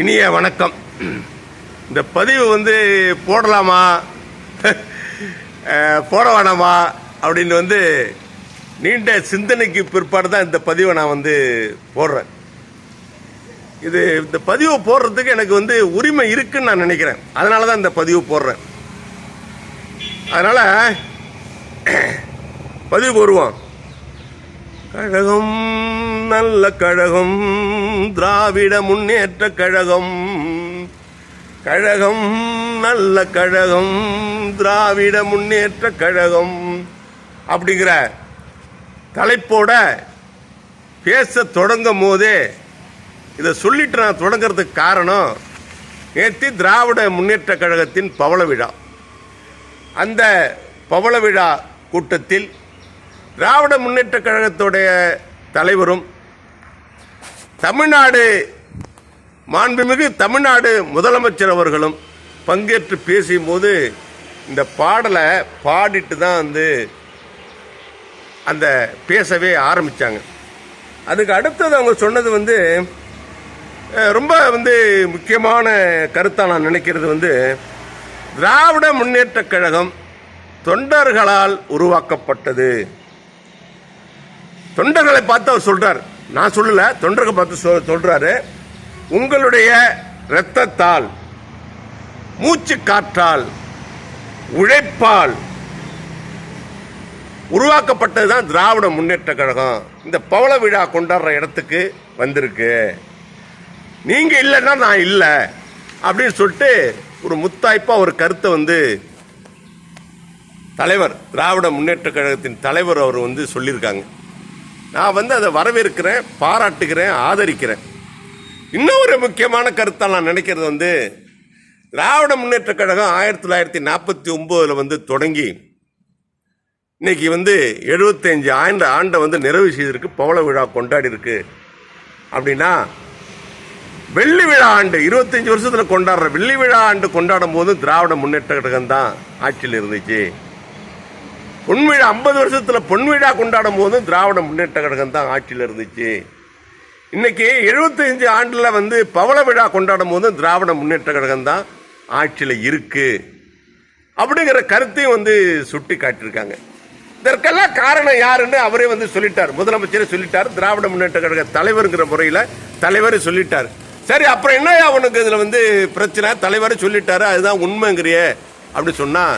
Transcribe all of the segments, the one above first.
இனிய வணக்கம். இந்த பதிவு வந்து போடலாமா? போட வேணாமா அப்படின்னு வந்து நீண்ட சிந்தனைக்கு பிற்பாடு தான் இந்த பதிவை நான் வந்து போடுறேன். இது இந்த பதிவை போடுறதுக்கு எனக்கு வந்து உரிமை இருக்குன்னு நான் நினைக்கிறேன். அதனால தான் இந்த பதிவு போடுறேன். அதனால் பதிவு வருவோம் கழகம் நல்ல கழகம் திராவிட முன்னேற்ற கழகம். கழகம் நல்ல கழகம் திராவிட முன்னேற்ற கழகம். அப்படிங்கிற தலைப்போட பேச தொடங்கும் போதே இதை சொல்லிட்டு நான் தொடங்கிறதுக்கு காரணம் நேற்று திராவிட முன்னேற்ற கழகத்தின் பவள விழா. அந்த பவள விழா கூட்டத்தில் திராவிட முன்னேற்ற கழகத்துடைய தலைவரும் தமிழ்நாடு மாண்புமிகு தமிழ்நாடு முதலமைச்சர் அவர்களும் பங்கேற்று பேசும்போது இந்த பாடலை பாடிட்டு தான் வந்து அந்த பேசவே ஆரம்பித்தாங்க அதுக்கு அடுத்தது அவங்க சொன்னது வந்து ரொம்ப வந்து முக்கியமான கருத்தாக நான் நினைக்கிறது வந்து திராவிட முன்னேற்ற கழகம் தொண்டர்களால் உருவாக்கப்பட்டது. தொண்டர்களை பார்த்து அவர் சொல்கிறார் நான் சொல்லல தொண்டர்களை பார்த்து சொல்றாரு. உங்களுடைய இரத்தத்தால் மூச்சு காற்றால் உழைப்பால் உருவாக்கப்பட்டது தான் திராவிட முன்னேற்ற கழகம். இந்த பவள விழா கொண்டாடுற இடத்துக்கு வந்திருக்கு. நீங்க இல்லைன்னா நான் இல்லை. அப்படின்னு சொல்லிட்டு ஒரு முத்தாய்ப்பா ஒரு கருத்தை வந்து தலைவர் திராவிட முன்னேற்ற கழகத்தின் தலைவர் அவர் வந்து சொல்லியிருக்காங்க. நான் வந்து அதை வரவேற்கிறேன் பாராட்டுகிறேன் ஆதரிக்கிறேன். இன்னும் ஒரு முக்கியமான கருத்தாக நான் நினைக்கிறது வந்து திராவிட முன்னேற்ற கழகம் ஆயிரத்தி தொள்ளாயிரத்தி நாற்பத்தி ஒம்போதில் வந்து தொடங்கி இன்னைக்கு வந்து எழுபத்தஞ்சு ஆண்டு ஆண்டை வந்து நிறைவு செய்திருக்கு பவள விழா கொண்டாடி இருக்கு அப்படின்னா வெள்ளி விழா ஆண்டு இருபத்தஞ்சு வருஷத்தில் கொண்டாடுற வெள்ளி விழா ஆண்டு கொண்டாடும் போது திராவிட முன்னேற்ற கழகம் தான் ஆட்சியில் இருந்துச்சு. பொன்விழா ஐம்பது வருஷத்தில் பொன்விழா கொண்டாடும் போது திராவிட முன்னேற்ற கழகம் தான் ஆட்சியில் இருந்துச்சு. இன்னைக்கு எழுபத்தஞ்சு ஆண்டில் வந்து பவள விழா கொண்டாடும் போது திராவிட முன்னேற்ற கழகம் தான் ஆட்சியில் இருக்கு. அப்படிங்கிற கருத்தையும் வந்து சுட்டி காட்டியிருக்காங்க. இதற்கெல்லாம் காரணம் யாருன்னு அவரே வந்து சொல்லிட்டார். முதலமைச்சரே சொல்லிட்டார். திராவிட முன்னேற்ற கழக தலைவருங்கிற முறையில் தலைவர் சொல்லிட்டார். சரி அப்புறம் என்ன உனக்கு இதில் வந்து பிரச்சனை? தலைவர் சொல்லிட்டாரு. அதுதான் உண்மைங்கிறிய. அப்படி சொன்னால்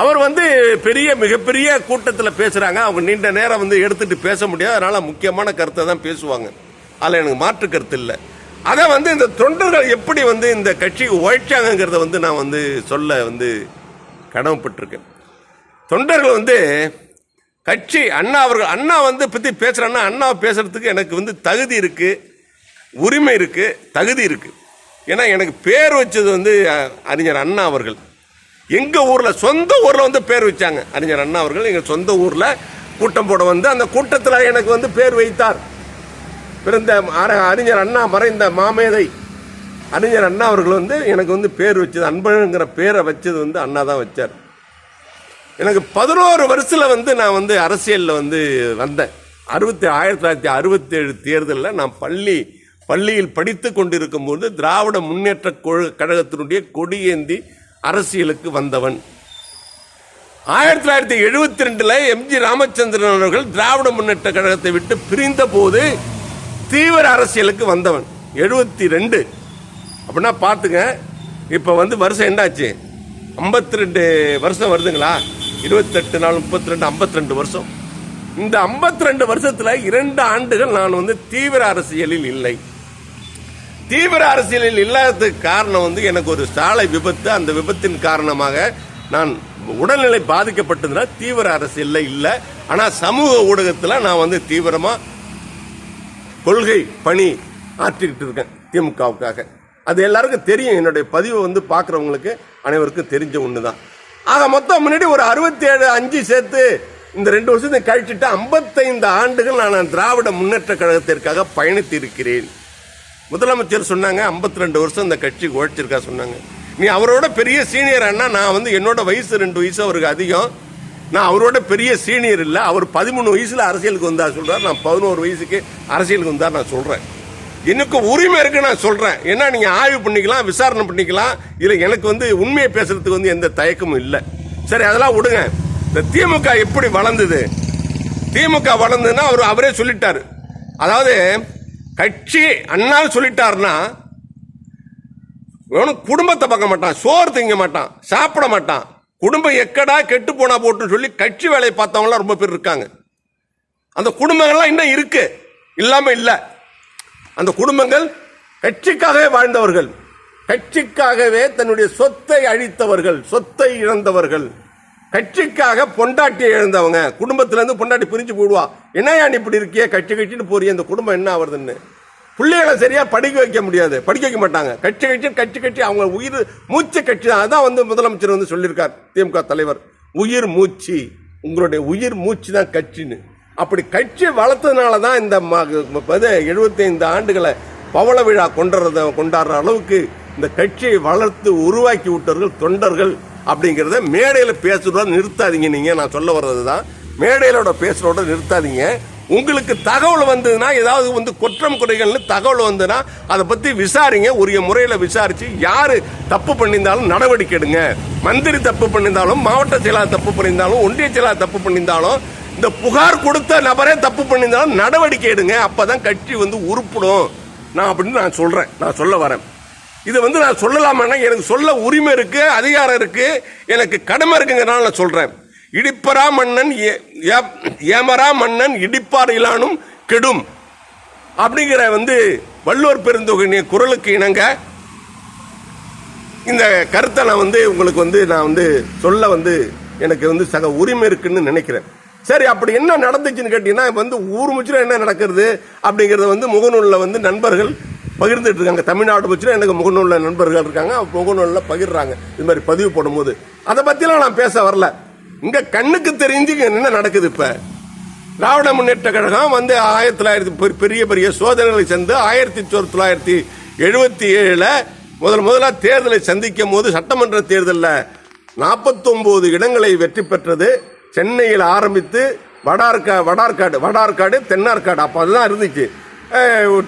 அவர் வந்து பெரிய மிகப்பெரிய கூட்டத்தில் பேசுகிறாங்க அவங்க நீண்ட நேரம் வந்து எடுத்துகிட்டு பேச முடியாது. அதனால் முக்கியமான கருத்தை தான் பேசுவாங்க. அதில் எனக்கு மாற்று கருத்து இல்லை. அதை வந்து இந்த தொண்டர்கள் எப்படி வந்து இந்த கட்சிக்கு உழைச்சாங்கங்கிறத வந்து நான் வந்து சொல்ல வந்து கடமைப்பட்டிருக்கேன். தொண்டர்கள் வந்து கட்சி அண்ணா அவர்கள் அண்ணா வந்து பற்றி பேசுகிறேன்னா அண்ணா பேசுகிறதுக்கு எனக்கு வந்து தகுதி இருக்குது உரிமை இருக்குது தகுதி இருக்குது ஏன்னா எனக்கு பேர் வச்சது வந்து அறிஞர் அண்ணா அவர்கள். எங்கள் ஊரில் சொந்த ஊரில் வந்து பேர் வச்சாங்க. அறிஞர் அண்ணா அவர்கள் எங்கள் சொந்த ஊரில் கூட்டம் போட வந்து அந்த கூட்டத்தில் எனக்கு வந்து பேர் வைத்தார். பிறந்த அறிஞர் அண்ணா மறைந்த மாமேதை. அறிஞர் அண்ணா அவர்கள் வந்து எனக்கு வந்து பேர் வச்சது அன்பழங்கிற பேரை வச்சது வந்து அண்ணா தான் வச்சார். எனக்கு பதினோரு வருஷத்தில் வந்து நான் வந்து அரசியலில் வந்து வந்தேன். அறுபத்தி ஆயிரத்தி தொள்ளாயிரத்தி அறுபத்தி ஏழு தேர்தலில் நான் பள்ளி பள்ளியில் படித்து கொண்டிருக்கும் போது திராவிட முன்னேற்ற கழகத்தினுடைய கொடியேந்தி அரசியலுக்கு வந்தவன். ஆயிரத்தி தொள்ளாயிரத்தி எழுபத்தி ரெண்டுல எம்ஜி ராமச்சந்திரன் அவர்கள் திராவிட முன்னேற்ற கழகத்தை விட்டு பிரிந்த போது தீவிர அரசியலுக்கு வந்தவன். எழுபத்தி ரெண்டு அப்படின்னா பார்த்துங்க இப்போ வந்து வருஷம் என்னாச்சு? ஐம்பத்தி ரெண்டு வருஷம் வருதுங்களா? இருபத்தெட்டு நாள் முப்பத்தி ரெண்டு ஐம்பத்தி ரெண்டு வருஷம். இந்த ஐம்பத்தி ரெண்டு வருஷத்தில் இரண்டு ஆண்டுகள் நான் வந்து தீவிர அரசியலில் இல்லை. தீவிர அரசியலில் இல்லாததுக்கு காரணம் வந்து எனக்கு ஒரு சாலை விபத்து. அந்த விபத்தின் காரணமாக நான் உடல்நிலை பாதிக்கப்பட்டதுனால தீவிர அரசியலில் இல்லை. ஆனால் சமூக ஊடகத்தில் நான் வந்து தீவிரமாக கொள்கை பணி ஆற்றிக்கிட்டு இருக்கேன் திமுகவுக்காக. அது எல்லாருக்கும் தெரியும். என்னுடைய பதிவை வந்து பார்க்குறவங்களுக்கு அனைவருக்கும் தெரிஞ்ச ஒன்று தான் ஆக மொத்தம் முன்னாடி ஒரு அறுபத்தி ஏழு அஞ்சு சேர்த்து இந்த ரெண்டு வருஷத்தை கழிச்சுட்டு ஐம்பத்தைந்து ஆண்டுகள் நான் திராவிட முன்னேற்ற கழகத்திற்காக பயணித்திருக்கிறேன். முதலமைச்சர் சொன்னாங்க 52 ரெண்டு வருஷம் இந்த கட்சிக்கு உழைச்சிருக்கா சொன்னாங்க. நீ அவரோட பெரிய சீனியர் அண்ணா நான் வந்து என்னோட வயசு ரெண்டு வயசு அவருக்கு அதிகம். நான் அவரோட பெரிய சீனியர் இல்லை அவர் பதிமூணு வயசுல அரசியலுக்கு வந்தா சொல்கிறார் நான் பதினோரு வயசுக்கு அரசியலுக்கு வந்தா நான் சொல்றேன். எனக்கு உரிமை இருக்கு நான் சொல்றேன். ஏன்னா நீங்க ஆய்வு பண்ணிக்கலாம் விசாரணை பண்ணிக்கலாம் இல்லை எனக்கு வந்து உண்மையை பேசுறதுக்கு வந்து எந்த தயக்கமும் இல்லை. சரி அதெல்லாம் விடுங்க. இந்த திமுக எப்படி வளர்ந்தது? திமுக வளர்ந்ததுன்னா அவர் அவரே சொல்லிட்டாரு. அதாவது கட்சி அண்ணா சொல்லிட்டாருன்னா இவனும் குடும்பத்தை பார்க்க மாட்டான் சோறு திங்க மாட்டான் சாப்பிட மாட்டான். குடும்பம் எக்கடா கெட்டு போனா போட்டுன்னு சொல்லி கட்சி வேலையை பார்த்தவங்களாம் ரொம்ப பேர் இருக்காங்க. அந்த குடும்பங்கள்லாம் இன்னும் இருக்கு. இல்லாமல் இல்லை. அந்த குடும்பங்கள் கட்சிக்காகவே வாழ்ந்தவர்கள். கட்சிக்காகவே தன்னுடைய சொத்தை அழித்தவர்கள் சொத்தை இழந்தவர்கள். கட்சிக்காக பொண்டாட்டி எழுந்தவங்க குடும்பத்திலேருந்து பொண்டாட்டி பிரிஞ்சு போடுவா என்னையா இப்படி இருக்கியே? கட்சி கட்சின்னு போறிய இந்த குடும்பம் என்ன ஆகுதுன்னு பிள்ளைகளை சரியா படிக்க வைக்க முடியாது. படிக்க வைக்க மாட்டாங்க. கட்சி கட்சி கட்சி கட்சி அவங்க உயிர் மூச்சு கட்சி தான். அதான் வந்து முதலமைச்சர் வந்து சொல்லியிருக்கார் திமுக தலைவர். உயிர் மூச்சு. உங்களுடைய உயிர் மூச்சு தான் கட்சின்னு. அப்படி கட்சி வளர்த்ததுனால தான் இந்த எழுபத்தைந்து ஆண்டுகளை பவள விழா கொண்டாடுறத கொண்டாடுற அளவுக்கு இந்த கட்சியை வளர்த்து உருவாக்கி விட்டவர்கள் தொண்டர்கள் அப்படிங்கிறத மேடையில் பேசுகிறத நிறுத்தாதீங்க நீங்கள் நான் சொல்ல வர்றது தான் மேடையிலோட பேசுகிறோட நிறுத்தாதீங்க. உங்களுக்கு தகவல் வந்ததுன்னா ஏதாவது வந்து குற்றம் குறைகள்னு தகவல் வந்ததுன்னா அதை பற்றி விசாரிங்க. உரிய முறையில் விசாரித்து யார் தப்பு பண்ணியிருந்தாலும் நடவடிக்கை எடுங்க. மந்திரி தப்பு பண்ணியிருந்தாலும் மாவட்ட செயலாளர் தப்பு பண்ணியிருந்தாலும் ஒன்றிய செயலாளர் தப்பு பண்ணியிருந்தாலும் இந்த புகார் கொடுத்த நபரே தப்பு பண்ணியிருந்தாலும் நடவடிக்கை எடுங்க. அப்போ தான் கட்சி வந்து உருப்படும். நான் அப்படின்னு நான் சொல்கிறேன் நான் சொல்ல வரேன். இது வந்து நான் சொல்லலாமான்னா எனக்கு சொல்ல உரிமை இருக்கு அதிகாரம் இருக்கு எனக்கு கடமை இருக்குங்கிறனால நான் சொல்றேன். இடிப்பரா மன்னன் ஏ- ஏ- ஏமரா மன்னன் இடிப்பார் இலானும் கெடும். அப்படிங்கிற வந்து வள்ளுவர் பெருந்தொகை குரலுக்கு இணங்க இந்த கருத்தை நான் வந்து உங்களுக்கு வந்து நான் வந்து சொல்ல வந்து எனக்கு வந்து சக உரிமை இருக்குன்னு நினைக்கிறேன். சரி அப்படி என்ன நடந்துச்சுன்னு கேட்டீங்கன்னா வந்து ஊர் முச்சில என்ன நடக்கிறது அப்படிங்கிறத வந்து முகநூலில் வந்து நண்பர்கள் பகிர்ந்துட்டு இருக்காங்க தமிழ்நாடு முச்சில எனக்கு முகநூலில் நண்பர்கள் இருக்காங்க. முகநூலில் பகிர்றாங்க. இது மாதிரி பதிவு போடும்போது. அதை பற்றிலாம் நான் பேச வரல. இங்க கண்ணுக்கு தெரிஞ்சு என்ன நடக்குது இப்ப? திராவிட முன்னேற்ற கழகம் வந்து ஆயிரத்தி தொள்ளாயிரத்தி பெரிய பெரிய சோதனைகளை சேர்ந்து ஆயிரத்தி தொள்ளாயிரத்தி எழுபத்தி ஏழுல முதல் முதலாக தேர்தலை சந்திக்கும் போது சட்டமன்ற தேர்தலில் நாற்பத்தொம்போது இடங்களை வெற்றி பெற்றது. சென்னையில் ஆரம்பித்து வடார்கா வடார்காடு வடார்காடு தென்னார்காடு. அப்போ அதுதான் இருந்துச்சு.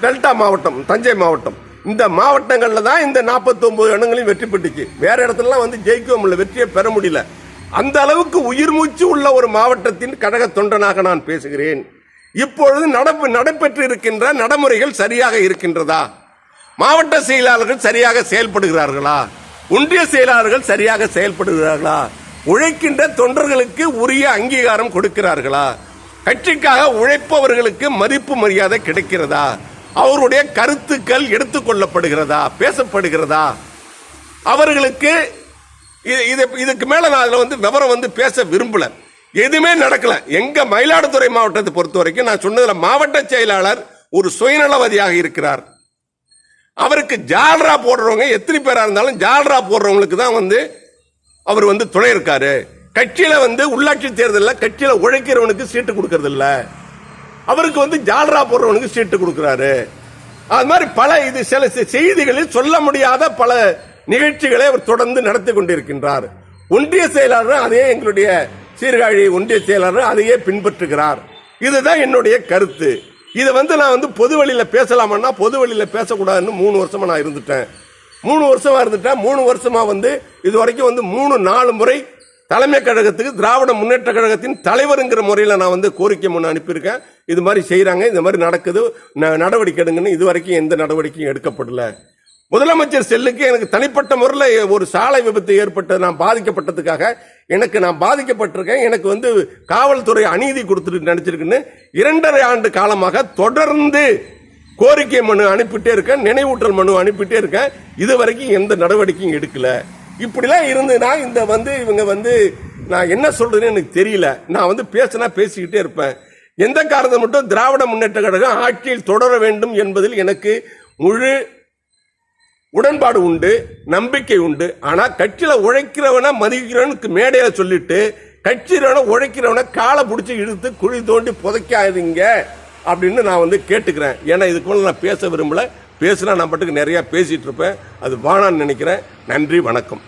டெல்டா மாவட்டம் தஞ்சை மாவட்டம். இந்த மாவட்டங்களில் தான் இந்த 49 இடங்களையும் வெற்றி பெற்றுச்சு. வேற இடத்துலலாம் வந்து ஜெயிக்கவும் முடியல வெற்றியை பெற முடியல. அந்த அளவுக்கு உயிர் மூச்சு உள்ள ஒரு மாவட்டத்தின் கழக தொண்டனாக நான் பேசுகிறேன். இப்பொழுது நடப்பு நடைபெற்று இருக்கின்ற நடைமுறைகள் சரியாக இருக்கின்றதா? மாவட்ட செயலாளர்கள் சரியாக செயல்படுகிறார்களா? ஒன்றிய செயலாளர்கள் சரியாக செயல்படுகிறார்களா? உழைக்கின்ற தொண்டர்களுக்கு உரிய அங்கீகாரம் கொடுக்கிறார்களா? கட்சிக்காக உழைப்பவர்களுக்கு மதிப்பு மரியாதை கிடைக்கிறதா? அவருடைய கருத்துக்கள் எடுத்துக்கொள்ளப்படுகிறதா பேசப்படுகிறதா? அவர்களுக்கு இது- இது இதுக்கு மேல நான் அதில் வந்து விவரம் வந்து பேச விரும்பல. எதுவுமே நடக்கல. எங்க மயிலாடுதுறை மாவட்டத்தை பொறுத்த வரைக்கும் நான் சொன்னதுல மாவட்ட செயலாளர் ஒரு சுயநலவாதியாக இருக்கிறார். அவருக்கு ஜால்ரா போடுறவங்க எத்தனை பேரா இருந்தாலும் ஜால்ரா போடுறவங்களுக்கு தான் வந்து அவர் வந்து துணை இருக்காரு. கட்சியில வந்து உள்ளாட்சி தேர்தலில் கட்சியில உழைக்கிறவனுக்கு சீட்டு கொடுக்கறது இல்ல அவருக்கு வந்து ஜாலரா போடுறவனுக்கு சீட்டு கொடுக்கிறாரு. அது மாதிரி பல இது சில செய்திகளில் சொல்ல முடியாத பல நிகழ்ச்சிகளை அவர் தொடர்ந்து நடத்தி கொண்டிருக்கின்றார். ஒன்றிய செயலாளர் அதையே எங்களுடைய சீர்காழி ஒன்றிய செயலாளர் அதையே பின்பற்றுகிறார். இதுதான் என்னுடைய கருத்து. இதை வந்து நான் வந்து பொது வழியில் பேசலாமன்னா பொது வழியில் பேசக்கூடாதுன்னு மூணு வருஷமா நான் இருந்துட்டேன். மூணு வருஷமா இருந்துட்டேன். மூணு வருஷமா வந்து இது வரைக்கும் வந்து மூணு நாலு முறை தலைமை கழகத்துக்கு திராவிட முன்னேற்ற கழகத்தின் தலைவருங்கிற முறையில் நான் வந்து கோரிக்கை முன் அனுப்பியிருக்கேன். இது மாதிரி செய்கிறாங்க இந்த மாதிரி நடக்குது. ந- நடவடிக்கை எடுங்கன்னு இது வரைக்கும் எந்த நடவடிக்கையும் எடுக்கப்படல. முதலமைச்சர் செல்லுக்கு எனக்கு தனிப்பட்ட முறையில் ஒரு சாலை விபத்து ஏற்பட்டு நான் பாதிக்கப்பட்டதுக்காக எனக்கு நான் பாதிக்கப்பட்டிருக்கேன். எனக்கு வந்து காவல்துறை அநீதி கொடுத்துட்டு நினைச்சிருக்குன்னு இரண்டரை ஆண்டு காலமாக தொடர்ந்து கோரிக்கை மனு அனுப்பிட்டே இருக்கேன். நினைவூட்டல் மனு அனுப்பிட்டே இருக்கேன். இது வரைக்கும் எந்த நடவடிக்கையும் எடுக்கலை. இப்படிலாம் இருந்ததுன்னா இந்த வந்து இவங்க வந்து நான் என்ன சொல்றதுன்னு எனக்கு தெரியல. நான் வந்து பேசினா பேசிக்கிட்டே இருப்பேன். எந்த காரணத்தை மட்டும் திராவிட முன்னேற்ற கழகம் ஆட்சியில் தொடர வேண்டும் என்பதில் எனக்கு முழு உடன்பாடு உண்டு நம்பிக்கை உண்டு. ஆனால் கட்சியில் உழைக்கிறவனை மதிக்கிறவனுக்கு மேடையில் சொல்லிட்டு கட்சியிலவனை உழைக்கிறவனை காலை பிடிச்சி இழுத்து குழி தோண்டி புதைக்காதீங்க அப்படின்னு நான் வந்து கேட்டுக்கிறேன். ஏன்னா இதுக்கு மேல நான் பேச விரும்பல. பேசுனா நான் பாட்டுக்கு நிறையா பேசிகிட்டு இருப்பேன். அது வானான்னு நினைக்கிறேன். நன்றி வணக்கம்.